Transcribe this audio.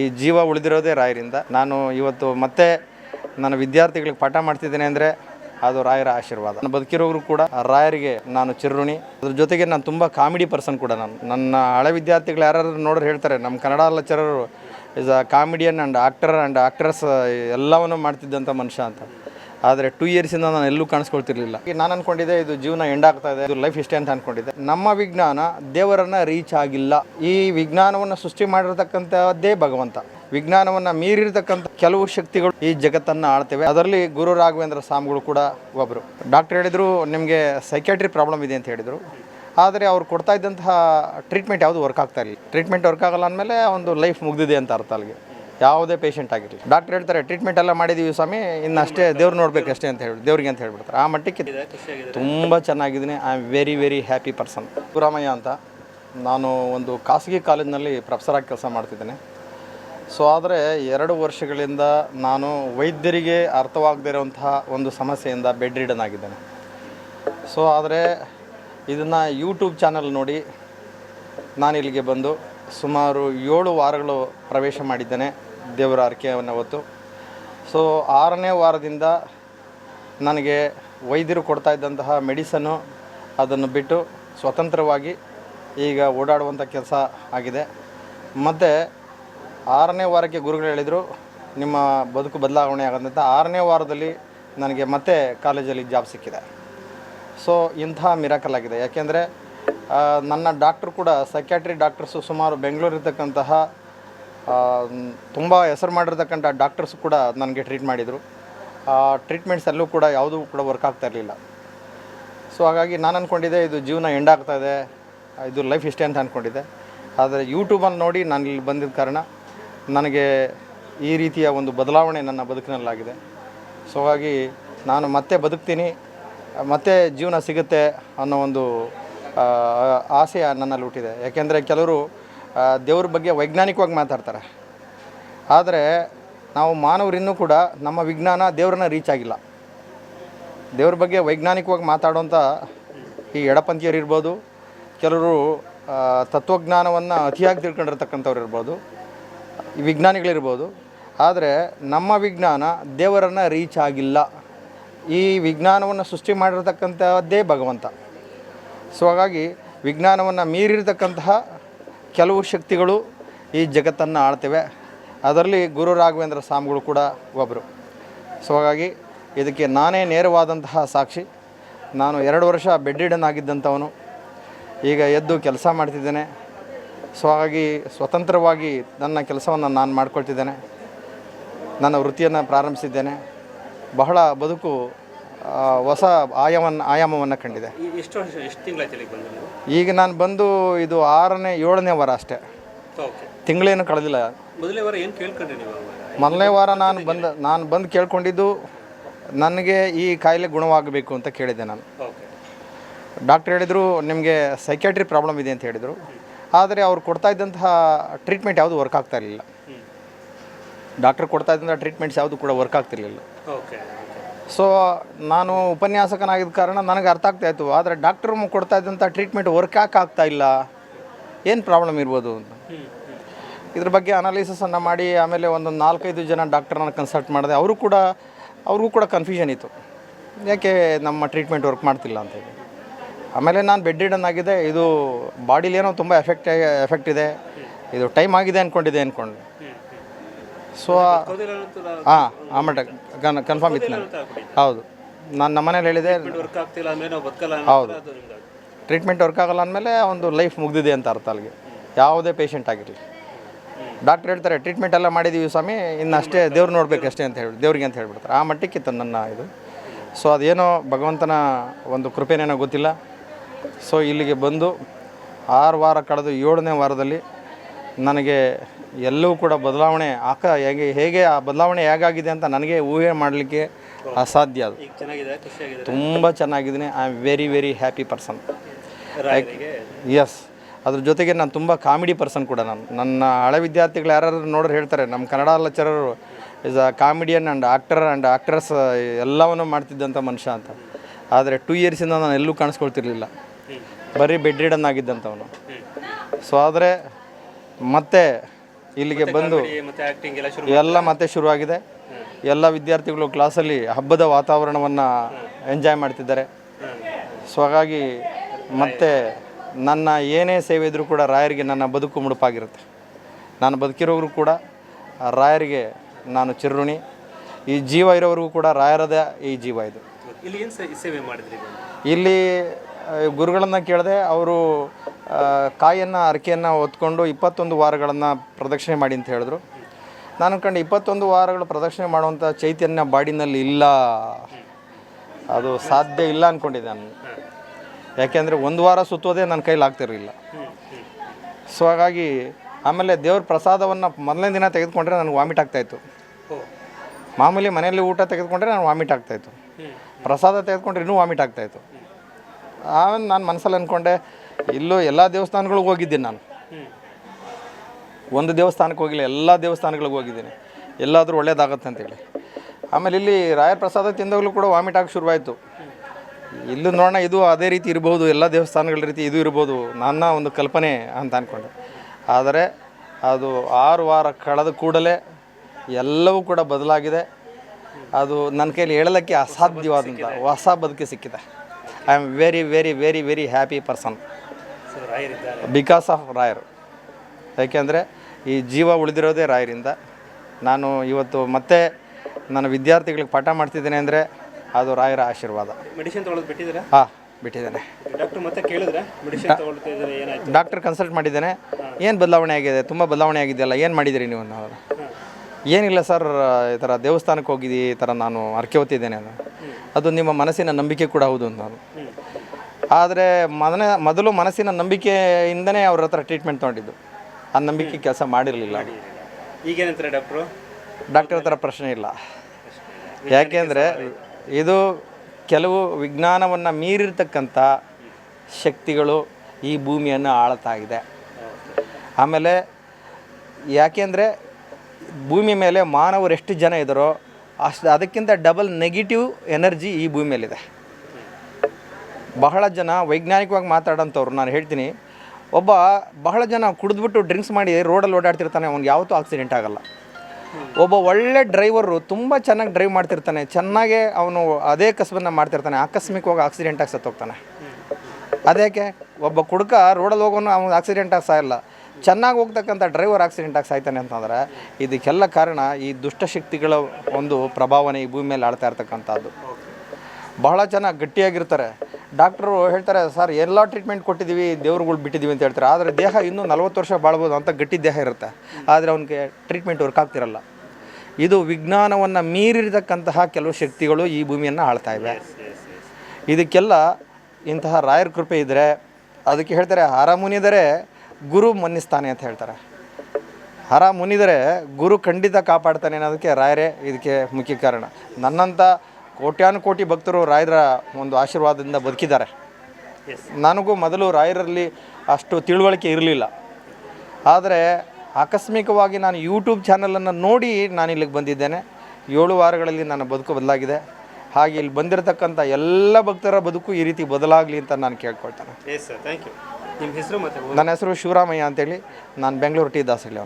ಈ ಜೀವ ಉಳಿದಿರೋದೇ ರಾಯರಿಂದ. ನಾನು ಇವತ್ತು ಮತ್ತೆ ನನ್ನ ವಿದ್ಯಾರ್ಥಿಗಳಿಗೆ ಪಾಠ ಮಾಡ್ತಿದ್ದೇನೆ ಅಂದರೆ ಅದು ರಾಯರ ಆಶೀರ್ವಾದ. ನಾನು ಬದುಕಿರೋರು ಕೂಡ ರಾಯರಿಗೆ ನಾನು ಚಿರುಣಿ. ಅದ್ರ ಜೊತೆಗೆ ನಾನು ತುಂಬ ಕಾಮಿಡಿ ಪರ್ಸನ್ ಕೂಡ ನಾನು. ನನ್ನ ಹಳೆ ವಿದ್ಯಾರ್ಥಿಗಳು ಯಾರು ನೋಡ್ರೆ ಹೇಳ್ತಾರೆ ನಮ್ಮ Kannada lecturer is a comedian and actor and actress ಎಲ್ಲವನ್ನು ಮಾಡ್ತಿದ್ದಂಥ ಮನುಷ್ಯ ಅಂತ. ಆದರೆ ಟೂ ಇಯರ್ಸಿಂದ ನಾನು ಎಲ್ಲೂ ಕಾಣಿಸ್ಕೊಳ್ತಿರ್ಲಿಲ್ಲ. ನಾನು ಅನ್ಕೊಂಡಿದ್ದೆ ಇದು ಜೀವನ ಎಂಡ್ ಆಗ್ತಾ ಇದೆ, ಇದು ಲೈಫ್ ಇಷ್ಟೇ ಅಂತ ಅನ್ಕೊಂಡಿದ್ದೆ. ನಮ್ಮ ವಿಜ್ಞಾನ ದೇವರನ್ನ ರೀಚ್ ಆಗಿಲ್ಲ. ಈ ವಿಜ್ಞಾನವನ್ನು ಸೃಷ್ಟಿ ಮಾಡಿರ್ತಕ್ಕಂಥದ್ದೇ ಭಗವಂತ. ವಿಜ್ಞಾನವನ್ನ ಮೀರಿರ್ತಕ್ಕಂಥ ಕೆಲವು ಶಕ್ತಿಗಳು ಈ ಜಗತ್ತನ್ನು ಆಳ್ತೇವೆ. ಅದರಲ್ಲಿ ಗುರು ರಾಘವೇಂದ್ರ ಸ್ವಾಮಿಗಳು ಕೂಡ ಒಬ್ಬರು ಡಾಕ್ಟರ್ ಹೇಳಿದರು, ನಿಮಗೆ ಸೈಕ್ಯಾಟ್ರಿ ಪ್ರಾಬ್ಲಮ್ ಇದೆ ಅಂತ ಹೇಳಿದರು. ಆದರೆ ಅವ್ರು ಕೊಡ್ತಾ ಇದ್ದಂತಹ ಟ್ರೀಟ್ಮೆಂಟ್ ಯಾವುದು ವರ್ಕ್ ಆಗ್ತಾ ಇರಲಿಲ್ಲ. ಟ್ರೀಟ್ಮೆಂಟ್ ವರ್ಕ್ ಆಗಲ್ಲ ಅಂದಮೇಲೆ ಒಂದು ಲೈಫ್ ಮುಗ್ದಿದೆ ಅಂತ ಅರ್ಥ ಅಲ್ಲಿಗೆ. ಯಾವುದೇ ಪೇಷಂಟ್ ಆಗಿರಲಿ. ಡಾಕ್ಟರ್ ಹೇಳ್ತಾರೆ ಟ್ರೀಟ್ಮೆಂಟ್ ಎಲ್ಲ ಮಾಡಿದೀವಿ ಸ್ವಾಮಿ ಇನ್ನು ಅಷ್ಟೇ ದೇವ್ರು ನೋಡ್ಬೇಕು ಅಷ್ಟೇ ಅಂತ ಹೇಳಿ ದೇವ್ರಿಗೆ ಅಂತ ಹೇಳ್ಬಿಡ್ತಾರೆ. ಆ ಮಟ್ಟಕ್ಕೆ ತುಂಬ ಚೆನ್ನಾಗಿದ್ದೀನಿ. I am very very happy person Guramayya ಅಂತ ನಾನು ಒಂದು ಖಾಸಗಿ ಕಾಲೇಜಿನಲ್ಲಿ ಪ್ರೊಫೆಸರಾಗಿ ಕೆಲಸ ಮಾಡ್ತಿದ್ದೇನೆ. ಸೊ ಆದರೆ ಎರಡು ವರ್ಷಗಳಿಂದ ನಾನು ವೈದ್ಯರಿಗೆ ಅರ್ಥವಾಗದೇ ಇರುವಂತಹ ಒಂದು ಸಮಸ್ಯೆಯಿಂದ ಬೆಡ್ ರಿಡನ್ ಆಗಿದ್ದೇನೆ. ಸೊ ಆದರೆ ಇದನ್ನು ಯೂಟ್ಯೂಬ್ ಚಾನಲ್ ನೋಡಿ ನಾನು ಇಲ್ಲಿಗೆ ಬಂದು ಸುಮಾರು ಏಳು ವಾರಗಳು ಪ್ರವೇಶ ಮಾಡಿದ್ದೇನೆ. ದೇವರ ಹರಕೆಯನ್ನು ಹೊತ್ತು ಸೊ ಆರನೇ ವಾರದಿಂದ ನನಗೆ ವೈದ್ಯರು ಕೊಡ್ತಾ ಇದ್ದಂತಹ ಮೆಡಿಸನ್ನು ಅದನ್ನು ಬಿಟ್ಟು ಸ್ವತಂತ್ರವಾಗಿ ಈಗ ಓಡಾಡುವಂಥ ಕೆಲಸ ಆಗಿದೆ. ಮತ್ತು ಆರನೇ ವಾರಕ್ಕೆ ಗುರುಗಳು ಹೇಳಿದರು, ನಿಮ್ಮ ಬದುಕು ಬದಲಾವಣೆ ಆಗೋದಂತ ಆರನೇ ವಾರದಲ್ಲಿ ನನಗೆ ಮತ್ತೆ ಕಾಲೇಜಲ್ಲಿ ಜಾಬ್ ಸಿಕ್ಕಿದೆ. ಸೊ ಇಂತಹ ಮಿರಾಕಲ್ ಆಗಿದೆ. ಯಾಕೆಂದರೆ ನನ್ನ ಡಾಕ್ಟ್ರು ಕೂಡ ಸೈಕ್ಯಾಟ್ರಿ ಡಾಕ್ಟರ್ಸು ಸುಮಾರು ಬೆಂಗಳೂರಿರ್ತಕ್ಕಂತಹ ತುಂಬ ಹೆಸರು ಮಾಡಿರ್ತಕ್ಕಂಥ ಡಾಕ್ಟರ್ಸ್ ಕೂಡ ನನಗೆ ಟ್ರೀಟ್ ಮಾಡಿದರು. ಟ್ರೀಟ್ಮೆಂಟ್ಸ್ ಅಲ್ಲೂ ಕೂಡ ಯಾವುದೂ ಕೂಡ ವರ್ಕ್ ಆಗ್ತಾ ಇರಲಿಲ್ಲ. ಸೊ ಹಾಗಾಗಿ ನಾನು ಅಂದ್ಕೊಂಡಿದ್ದೆ ಇದು ಜೀವನ ಎಂಡ್ ಆಗ್ತಾ ಇದೆ. ಇದು ಲೈಫ್ ಇಷ್ಟೇ ಅಂತ ಅಂದ್ಕೊಂಡಿದ್ದೆ ಆದರೆ ಯೂಟ್ಯೂಬಲ್ಲಿ ನೋಡಿ ನಾನು ಇಲ್ಲಿ ಬಂದಿದ್ದ ಕಾರಣ ನನಗೆ ಈ ರೀತಿಯ ಒಂದು ಬದಲಾವಣೆ ನನ್ನ ಬದುಕಿನಲ್ಲಾಗಿದೆ. ಸೊ ಹಾಗಾಗಿ ನಾನು ಮತ್ತೆ ಬದುಕ್ತೀನಿ. ಮತ್ತೆ ಜೀವನ ಸಿಗುತ್ತೆ ಅನ್ನೋ ಒಂದು ಆಸೆ ನನ್ನಲ್ಲಿ ಹುಟ್ಟಿದೆ. ಯಾಕೆಂದರೆ ಕೆಲವರು ದೇವ್ರ ಬಗ್ಗೆ ವೈಜ್ಞಾನಿಕವಾಗಿ ಮಾತಾಡ್ತಾರೆ. ಆದರೆ ನಾವು ಮಾನವರಿನ್ನೂ ಕೂಡ ನಮ್ಮ ವಿಜ್ಞಾನ ದೇವ್ರನ್ನ ರೀಚ್ ಆಗಿಲ್ಲ. ದೇವ್ರ ಬಗ್ಗೆ ವೈಜ್ಞಾನಿಕವಾಗಿ ಮಾತಾಡೋಂಥ ಈ ಎಡಪಂಥೀಯರು ಇರ್ಬೋದು, ಕೆಲವರು ತತ್ವಜ್ಞಾನವನ್ನು ಅತಿಯಾಗಿ ತಿಳ್ಕೊಂಡಿರ್ತಕ್ಕಂಥವ್ರು ಇರ್ಬೋದು ವಿಜ್ಞಾನಿಗಳಿರ್ಬೋದು. ಆದರೆ ನಮ್ಮ ವಿಜ್ಞಾನ ದೇವರನ್ನು ರೀಚ್ ಆಗಿಲ್ಲ. ಈ ವಿಜ್ಞಾನವನ್ನು ಸೃಷ್ಟಿ ಮಾಡಿರ್ತಕ್ಕಂಥದ್ದೇ ಭಗವಂತ. ಸೊ ಹಾಗಾಗಿ ವಿಜ್ಞಾನವನ್ನು ಮೀರಿರ್ತಕ್ಕಂತಹ ಕೆಲವು ಶಕ್ತಿಗಳು ಈ ಜಗತ್ತನ್ನು ಆಳ್ತಿವೆ. ಅದರಲ್ಲಿ ಗುರು ರಾಘವೇಂದ್ರ ಸ್ವಾಮಿಗಳು ಕೂಡ ಒಬ್ಬರು ಸೊ ಹಾಗಾಗಿ ಇದಕ್ಕೆ ನಾನೇ ನೇರವಾದಂತಹ ಸಾಕ್ಷಿ. ನಾನು ಎರಡು ವರ್ಷ ಬೆಡ್ ರಿಡನ್ ಆಗಿದ್ದಂಥವನು. ಈಗ ಎದ್ದು ಕೆಲಸ ಮಾಡ್ತಿದ್ದೇನೆ. ಸೊ ಹಾಗಾಗಿ ಸ್ವತಂತ್ರವಾಗಿ ನನ್ನ ಕೆಲಸವನ್ನು ನಾನು ಮಾಡ್ಕೊಳ್ತಿದ್ದೇನೆ. ನನ್ನ ವೃತ್ತಿಯನ್ನು ಪ್ರಾರಂಭಿಸಿದ್ದೇನೆ. ಬಹಳ ಬದುಕು ಹೊಸ ಆಯಾಮವನ್ನು ಆಯಾಮವನ್ನು ಕಂಡಿದೆ. ಎಷ್ಟು ವರ್ಷ ಎಷ್ಟು ತಿಂಗಳಾಯ್ತು ಇಲ್ಲಿಗೆ ಬಂದು? ನೀವು ಈಗ ನಾನು ಬಂದು ಇದು ಆರನೇ ಏಳನೇ ವಾರ ಅಷ್ಟೇ. ಓಕೆ. ತಿಂಗಳೇನು ಕಳೆದಿಲ್ಲ. ಮೊದಲನೇ ವಾರ ಏನು ಕೇಳ್ಕೊಂಡ್ರಿ ನೀವು ಮೊದಲನೇ ವಾರ ನಾನು ಬಂದು ನಾನು ಬಂದು ಕೇಳ್ಕೊಂಡಿದ್ದು ನನಗೆ ಈ ಕಾಯಿಲೆ ಗುಣವಾಗಬೇಕು ಅಂತ ಕೇಳಿದ್ದೆ ನಾನು. ಓಕೆ. ಡಾಕ್ಟರ್ ಹೇಳಿದರು ನಿಮಗೆ ಸೈಕ್ಯಾಟ್ರಿ ಪ್ರಾಬ್ಲಮ್ ಇದೆ ಅಂತ ಹೇಳಿದರು. ಆದರೆ ಅವ್ರು ಕೊಡ್ತಾ ಇದ್ದಂತಹ ಟ್ರೀಟ್ಮೆಂಟ್ ಯಾವುದು ವರ್ಕ್ ಆಗ್ತಾ ಇರಲಿಲ್ಲ. ಡಾಕ್ಟರ್ ಕೊಡ್ತಾ ಇದ್ದಂಥ ಟ್ರೀಟ್ಮೆಂಟ್ಸ್ ಯಾವುದು ಕೂಡ ವರ್ಕ್ ಆಗ್ತಿರಲಿಲ್ಲ. ಓಕೆ. ಸೊ ನಾನು ಉಪನ್ಯಾಸಕನಾಗಿದ್ದ ಕಾರಣ ನನಗೆ ಅರ್ಥ ಆಗ್ತಾ ಇತ್ತು. ಆದರೆ ಡಾಕ್ಟ್ರು ಕೊಡ್ತಾ ಇದ್ದಂಥ ಟ್ರೀಟ್ಮೆಂಟ್ ವರ್ಕ್ ಯಾಕೆ ಆಗ್ತಾ ಇಲ್ಲ? ಏನು ಪ್ರಾಬ್ಲಮ್ ಇರ್ಬೋದು ಅಂತ. ಇದ್ರ ಬಗ್ಗೆ ಅನಾಲಿಸಿಸನ್ನು ಮಾಡಿ, ಆಮೇಲೆ ಒಂದು ನಾಲ್ಕೈದು ಜನ ಡಾಕ್ಟರ್ನ ಕನ್ಸಲ್ಟ್ ಮಾಡಿದೆ. ಅವರು ಕೂಡ, ಅವ್ರಿಗೂ ಕೂಡ ಕನ್ಫ್ಯೂಷನ್ ಇತ್ತು. ಯಾಕೆ ನಮ್ಮ ಟ್ರೀಟ್ಮೆಂಟ್ ವರ್ಕ್ ಮಾಡ್ತಿಲ್ಲ ಅಂತ ಹೇಳಿ. ಆಮೇಲೆ ನಾನು ಬೆಡ್ ರಿಡನ್ ಆಗಿದೆ ಇದು ಬಾಡಿಲಿ ಏನೋ ತುಂಬ ಎಫೆಕ್ಟ್ ಎಫೆಕ್ಟ್ ಇದೆ. ಇದು ಟೈಮ್ ಆಗಿದೆ ಅಂದ್ಕೊಂಡಿದೆ ಅಂದ್ಕೊಂಡು ಸೊ ಹಾಂ ಆಮೇಲೆ ಕನ್ ಕನ್ಫರ್ಮ್ ಇತ್ತು ನಾನು ಹೌದು. ನಾನು ನಮ್ಮ ಮನೇಲಿ ಹೇಳಿದೆ ಹೌದು. ಟ್ರೀಟ್ಮೆಂಟ್ ವರ್ಕ್ ಆಗಲ್ಲ ಅಂದಮೇಲೆ ಒಂದು ಲೈಫ್ ಮುಗ್ದಿದೆ ಅಂತ ಅರ್ಥ ಅಲ್ಲಿಗೆ. ಯಾವುದೇ ಪೇಷಂಟ್ ಆಗಿರಲಿ. ಡಾಕ್ಟರ್ ಹೇಳ್ತಾರೆ ಟ್ರೀಟ್ಮೆಂಟ್ ಎಲ್ಲ ಮಾಡಿದ್ದೀವಿ ಸ್ವಾಮಿ ಇನ್ನು ಅಷ್ಟೇ ದೇವ್ರು ನೋಡಬೇಕು ಅಷ್ಟೇ ಅಂತ ಹೇಳಿ ದೇವ್ರಿಗೆ ಅಂತ ಹೇಳ್ಬಿಡ್ತಾರೆ. ಆ ಮಟ್ಟಕ್ಕಿತ್ತು ನನ್ನ ಇದು. ಸೊ ಅದೇನೋ ಭಗವಂತನ ಒಂದು ಕೃಪೆನೇನೋ ಗೊತ್ತಿಲ್ಲ. ಸೊ ಇಲ್ಲಿಗೆ ಬಂದು ಆರು ವಾರ ಕಳೆದು ಏಳನೇ ವಾರದಲ್ಲಿ ನನಗೆ ಎಲ್ಲವೂ ಕೂಡ ಬದಲಾವಣೆ ಆಕ ಹೇಗೆ ಹೇಗೆ ಆ ಬದಲಾವಣೆ ಹೇಗಾಗಿದೆ ಅಂತ ನನಗೆ ಊಹೆ ಮಾಡಲಿಕ್ಕೆ ಅಸಾಧ್ಯ ಅದು. ತುಂಬ ಚೆನ್ನಾಗಿದ್ದೀನಿ. I am very very happy person S ಅದ್ರ ಜೊತೆಗೆ ನಾನು ತುಂಬ ಕಾಮಿಡಿ ಪರ್ಸನ್ ಕೂಡ ನಾನು. ನನ್ನ ಹಳೆ ವಿದ್ಯಾರ್ಥಿಗಳು ಯಾರು ನೋಡ್ರೆ ಹೇಳ್ತಾರೆ ನಮ್ಮ Kannada lecturer is a comedian and actor and actress ಎಲ್ಲವನ್ನು ಮಾಡ್ತಿದ್ದಂಥ ಮನುಷ್ಯ ಅಂತ. ಆದರೆ ಟೂ ಇಯರ್ಸಿಂದ ನಾನು ಎಲ್ಲೂ ಕಾಣಿಸ್ಕೊಳ್ತಿರ್ಲಿಲ್ಲ. ಬರೀ ಬೆಡ್ ರಿಡನ್ ಆಗಿದ್ದಂಥವನು ಸೊ ಆದರೆ ಮತ್ತೆ ಇಲ್ಲಿಗೆ ಬಂದು ಎಲ್ಲ ಮತ್ತೆ ಶುರುವಾಗಿದೆ. ಎಲ್ಲ ವಿದ್ಯಾರ್ಥಿಗಳು ಕ್ಲಾಸಲ್ಲಿ ಹಬ್ಬದ ವಾತಾವರಣವನ್ನು ಎಂಜಾಯ್ ಮಾಡ್ತಿದ್ದಾರೆ. ಸೊ ಹಾಗಾಗಿ ಮತ್ತೆ ನನ್ನ ಏನೇ ಸೇವೆ ಇದ್ದರೂ ಕೂಡ ರಾಯರಿಗೆ ನನ್ನ ಬದುಕು ಮುಡುಪಾಗಿರುತ್ತೆ. ನಾನು ಬದುಕಿರೋರು ಕೂಡ ರಾಯರಿಗೆ ನಾನು ಚಿರುಣಿ. ಈ ಜೀವ ಇರೋವರೆಗೂ ಕೂಡ ರಾಯರದೇ ಈ ಜೀವ ಇದು. ಇಲ್ಲಿ ಏನು ಸೇವೆ ಮಾಡಿದ್ರಿ ಇಲ್ಲಿ ಗುರುಗಳನ್ನು ಕೇಳಿದೆ ಅವರು ಕಾಯನ್ನು, ಅರಕೆಯನ್ನು ಹೊತ್ಕೊಂಡು ಇಪ್ಪತ್ತೊಂದು ವಾರಗಳನ್ನು ಪ್ರದಕ್ಷಿಣೆ ಮಾಡಿ ಅಂತ ಹೇಳಿದ್ರು. ನಾನು ಕಂಡು ಇಪ್ಪತ್ತೊಂದು ವಾರಗಳು ಪ್ರದಕ್ಷಿಣೆ ಮಾಡುವಂಥ ಚೈತನ್ಯ ಬಾಡಿನಲ್ಲಿ ಇಲ್ಲ. ಅದು ಸಾಧ್ಯ ಇಲ್ಲ ಅಂದ್ಕೊಂಡಿದ್ದೆ ನಾನು. ಯಾಕೆಂದರೆ ಒಂದು ವಾರ ಸುತ್ತೋದೇ ನನ್ನ ಕೈಲಿ ಆಗ್ತಿರಲಿಲ್ಲ. ಸೊ ಹಾಗಾಗಿ ಆಮೇಲೆ ದೇವ್ರ ಪ್ರಸಾದವನ್ನು ಮೊದಲನೇ ದಿನ ತೆಗೆದುಕೊಂಡ್ರೆ ನನಗೆ ವಾಮಿಟ್ ಆಗ್ತಾಯಿತ್ತು ಮಾಮೂಲಿ ಮನೆಯಲ್ಲಿ ಊಟ ತೆಗೆದುಕೊಂಡ್ರೆ ನಾನು ವಾಮಿಟ್ ಆಗ್ತಾಯಿತ್ತು ಪ್ರಸಾದ ತೆಗೆದುಕೊಂಡ್ರೆ ಇನ್ನೂ ವಾಮಿಟ್ ಆಗ್ತಾಯಿತ್ತು ಆಮೇಲೆ ನಾನು ಮನಸ್ಸಲ್ಲಿ ಅಂದ್ಕೊಂಡೆ ಇಲ್ಲೂ ಎಲ್ಲ ದೇವಸ್ಥಾನಗಳಿಗೆ ಹೋಗಿದ್ದೀನಿ ನಾನು. ಒಂದು ದೇವಸ್ಥಾನಕ್ಕೆ ಹೋಗಿಲ್ಲ, ಎಲ್ಲ ದೇವಸ್ಥಾನಗಳಿಗೆ ಹೋಗಿದ್ದೀನಿ. ಎಲ್ಲಾದರೂ ಒಳ್ಳೇದಾಗತ್ತೆ ಅಂತೇಳಿ ಆಮೇಲೆ ಇಲ್ಲಿ ರಾಯರ ಪ್ರಸಾದ ತಿಂದಾಗಲೂ ಕೂಡ ವಾಮಿಟ್ ಆಗಿ ಶುರುವಾಯಿತು. ಇಲ್ಲೂ ನೋಡೋಣ, ಇದು ಅದೇ ರೀತಿ ಇರ್ಬೋದು, ಎಲ್ಲ ದೇವಸ್ಥಾನಗಳ ರೀತಿ ಇದು ಇರ್ಬೋದು, ನನ್ನ ಒಂದು ಕಲ್ಪನೆ ಅಂತ ಅಂದ್ಕೊಂಡೆ ಆದರೆ ಅದು ಆರು ವಾರ ಕಳೆದ ಕೂಡಲೇ ಎಲ್ಲವೂ ಕೂಡ ಬದಲಾಗಿದೆ. ಅದು ನನ್ನ ಕೈಯಲ್ಲಿ ಹೇಳಲಿಕ್ಕೆ ಅಸಾಧ್ಯವಾದಂಥ ಹೊಸ ಬದುಕಿ ಸಿಕ್ಕಿದೆ. I am very very very very happy person because of ರಾಯರು ಯಾಕೆಂದರೆ ಈ ಜೀವ ಉಳಿದಿರೋದೇ ರಾಯರಿಂದ. ನಾನು ಇವತ್ತು ಮತ್ತೆ ನನ್ನ ವಿದ್ಯಾರ್ಥಿಗಳಿಗೆ ಪಾಠ ಮಾಡ್ತಿದ್ದೇನೆ ಅಂದರೆ ಅದು ರಾಯರ ಆಶೀರ್ವಾದ. ಮೆಡಿಸಿನ್ ತೊಗೊಳೋದು ಬಿಟ್ಟಿದ್ದೀರಾ? ಹಾಂ ಬಿಟ್ಟಿದ್ದೇನೆ. ಡಾಕ್ಟರ್ ಮತ್ತೆ ಕೇಳಿದ್ರೆ ಮೆಡಿಸಿನ್ ಏನಾಯ್ತು? ಡಾಕ್ಟರ್ ಕನ್ಸಲ್ಟ್ ಮಾಡಿದ್ದೇನೆ. ಏನು ಬದಲಾವಣೆ ಆಗಿದೆ? ತುಂಬ ಬದಲಾವಣೆ ಆಗಿದೆಯಲ್ಲ ಏನು ಮಾಡಿದಿರಿ ನೀವು ನಾವು ಏನಿಲ್ಲ ಸರ್ ಈ ಥರ ದೇವಸ್ಥಾನಕ್ಕೆ ಹೋಗಿದ್ದಿ ಈ ಥರ ನಾನು ಅರ್ಕೆ ಹೊತ್ತಿದ್ದೇನೆ ನಾನು ಅದು ನಿಮ್ಮ ಮನಸ್ಸಿನ ನಂಬಿಕೆ ಕೂಡ ಹೌದು ಅಂತ ನಾನು. ಆದರೆ ಮನೆ ಮೊದಲು ಮನಸ್ಸಿನ ನಂಬಿಕೆಯಿಂದನೇ ಅವ್ರ ಹತ್ರ ಟ್ರೀಟ್ಮೆಂಟ್ ತೊಗೊಂಡಿದ್ದು. ಆ ನಂಬಿಕೆ ಕೆಲಸ ಮಾಡಿರಲಿಲ್ಲ. ಈಗೇನಂತಾರೆ ಡಾಕ್ಟ್ರು? ಡಾಕ್ಟರ್ ಹತ್ರ ಪ್ರಶ್ನೆ ಇಲ್ಲ. ಯಾಕೆಂದರೆ ಇದು ಕೆಲವು ವಿಜ್ಞಾನವನ್ನು ಮೀರಿರ್ತಕ್ಕಂಥ ಶಕ್ತಿಗಳು ಈ ಭೂಮಿಯನ್ನು ಆಳತಾಗಿದೆ ಆಮೇಲೆ ಯಾಕೆಂದರೆ ಭೂಮಿ ಮೇಲೆ ಮಾನವರು ಎಷ್ಟು ಜನ ಇದ್ದಾರೋ ಅಷ್ಟು ಅದಕ್ಕಿಂತ ಡಬಲ್ ನೆಗೆಟಿವ್ ಎನರ್ಜಿ ಈ ಭೂಮಿ ಮೇಲಿದೆ. ಬಹಳ ಜನ ವೈಜ್ಞಾನಿಕವಾಗಿ ಮಾತಾಡೋಂಥವ್ರು ನಾನು ಹೇಳ್ತೀನಿ. ಒಬ್ಬ ಬಹಳ ಜನ ಕುಡಿದ್ಬಿಟ್ಟು ಡ್ರಿಂಕ್ಸ್ ಮಾಡಿ ರೋಡಲ್ಲಿ ಓಡಾಡ್ತಿರ್ತಾನೆ, ಅವ್ನಿಗೆ ಯಾವತ್ತೂ ಆಕ್ಸಿಡೆಂಟ್ ಆಗಲ್ಲ. ಒಬ್ಬ ಒಳ್ಳೆ ಡ್ರೈವರು ತುಂಬ ಚೆನ್ನಾಗಿ ಡ್ರೈವ್ ಮಾಡ್ತಿರ್ತಾನೆ, ಚೆನ್ನಾಗೆ ಅವನು ಅದೇ ಕಸಬನ್ನು ಮಾಡ್ತಿರ್ತಾನೆ, ಆಕಸ್ಮಿಕವಾಗಿ ಆಕ್ಸಿಡೆಂಟ್ ಆಗಿ ಸತ್ತೋಗ್ತಾನೆ. ಅದಕ್ಕೆ ಒಬ್ಬ ಕುಡುಕ ರೋಡಲ್ಲಿ ಹೋಗೋನು ಅವ್ನು ಆಕ್ಸಿಡೆಂಟ್ ಆಗಿ ಸಾಯಲ್ಲ. ಚೆನ್ನಾಗಿ ಹೋಗ್ತಕ್ಕಂಥ ಡ್ರೈವರ್ ಆಕ್ಸಿಡೆಂಟ್ ಆಗಿ ಸಾಯ್ತಾನೆ ಅಂತಂದ್ರೆ ಇದಕ್ಕೆಲ್ಲ ಕಾರಣ ಈ ದುಷ್ಟಶಕ್ತಿಗಳ ಒಂದು ಪ್ರಭಾವನೆ ಈ ಭೂಮಿ ಮೇಲೆ ಆಳ್ತಾ ಇರ್ತಕ್ಕಂಥದ್ದು. ಬಹಳ ಜನ ಗಟ್ಟಿಯಾಗಿರ್ತಾರೆ. ಡಾಕ್ಟ್ರು ಹೇಳ್ತಾರೆ, ಸರ್, ಎಲ್ಲ ಟ್ರೀಟ್ಮೆಂಟ್ ಕೊಟ್ಟಿದ್ದೀವಿ, ದೇವ್ರುಗಳು ಬಿಟ್ಟಿದ್ದೀವಿ ಅಂತ ಹೇಳ್ತಾರೆ. ಆದರೆ ದೇಹ ಇನ್ನೂ ನಲ್ವತ್ತು ವರ್ಷ ಬಾಳ್ಬೋದು ಅಂತ ಗಟ್ಟಿ ದೇಹ ಇರುತ್ತೆ. ಆದರೆ ಅವನಿಗೆ ಟ್ರೀಟ್ಮೆಂಟ್ ವರ್ಕ್ ಆಗ್ತಿರಲ್ಲ. ಇದು ವಿಜ್ಞಾನವನ್ನು ಮೀರಿರ್ತಕ್ಕಂತಹ ಕೆಲವು ಶಕ್ತಿಗಳು ಈ ಭೂಮಿಯನ್ನು ಆಳ್ತಾ ಇವೆ. ಇದಕ್ಕೆಲ್ಲ ಇಂತಹ ರಾಯರ ಕೃಪೆ ಇದ್ದರೆ ಅದಕ್ಕೆ ಹೇಳ್ತಾರೆ, ಆರಾಮುನಿದರೆ ಮುನಿದರೆ ಗುರು ಮನ್ನಿಸ್ತಾನೆ ಅಂತ ಹೇಳ್ತಾರೆ. ಹರ ಮುನಿದರೆ ಗುರು ಖಂಡಿತ ಕಾಪಾಡ್ತಾನೆ ಅನ್ನೋದಕ್ಕೆ ರಾಯರೇ ಇದಕ್ಕೆ ಮುಖ್ಯ ಕಾರಣ. ನನ್ನಂಥ ಕೋಟ್ಯಾನು ಕೋಟಿ ಭಕ್ತರು ರಾಯರ ಒಂದು ಆಶೀರ್ವಾದದಿಂದ ಬದುಕಿದ್ದಾರೆ. ನನಗೂ ಮೊದಲು ರಾಯರಲ್ಲಿ ಅಷ್ಟು ತಿಳುವಳಿಕೆ ಇರಲಿಲ್ಲ. ಆದರೆ ಆಕಸ್ಮಿಕವಾಗಿ ನಾನು ಯೂಟ್ಯೂಬ್ ಚಾನಲನ್ನು ನೋಡಿ ನಾನು ಇಲ್ಲಿಗೆ ಬಂದಿದ್ದೇನೆ. ಏಳು ವಾರಗಳಲ್ಲಿ ನನ್ನ ಬದುಕು ಬದಲಾಗಿದೆ. ಹಾಗೆ ಇಲ್ಲಿ ಬಂದಿರತಕ್ಕಂಥ ಎಲ್ಲ ಭಕ್ತರ ಬದುಕು ಈ ರೀತಿ ಬದಲಾಗಲಿ ಅಂತ ನಾನು ಕೇಳ್ಕೊಳ್ತೇನೆ. ಎಸ್ ಸರ್ ಥ್ಯಾಂಕ್ ಯು ನನ್ನ ಹೆಸರು ಶಿವರಾಮಯ್ಯ ಅಂತೇಳಿ. ನಾನು ಬೆಂಗಳೂರು ಟಿ ದಾಸ್ ಹೇಳಿ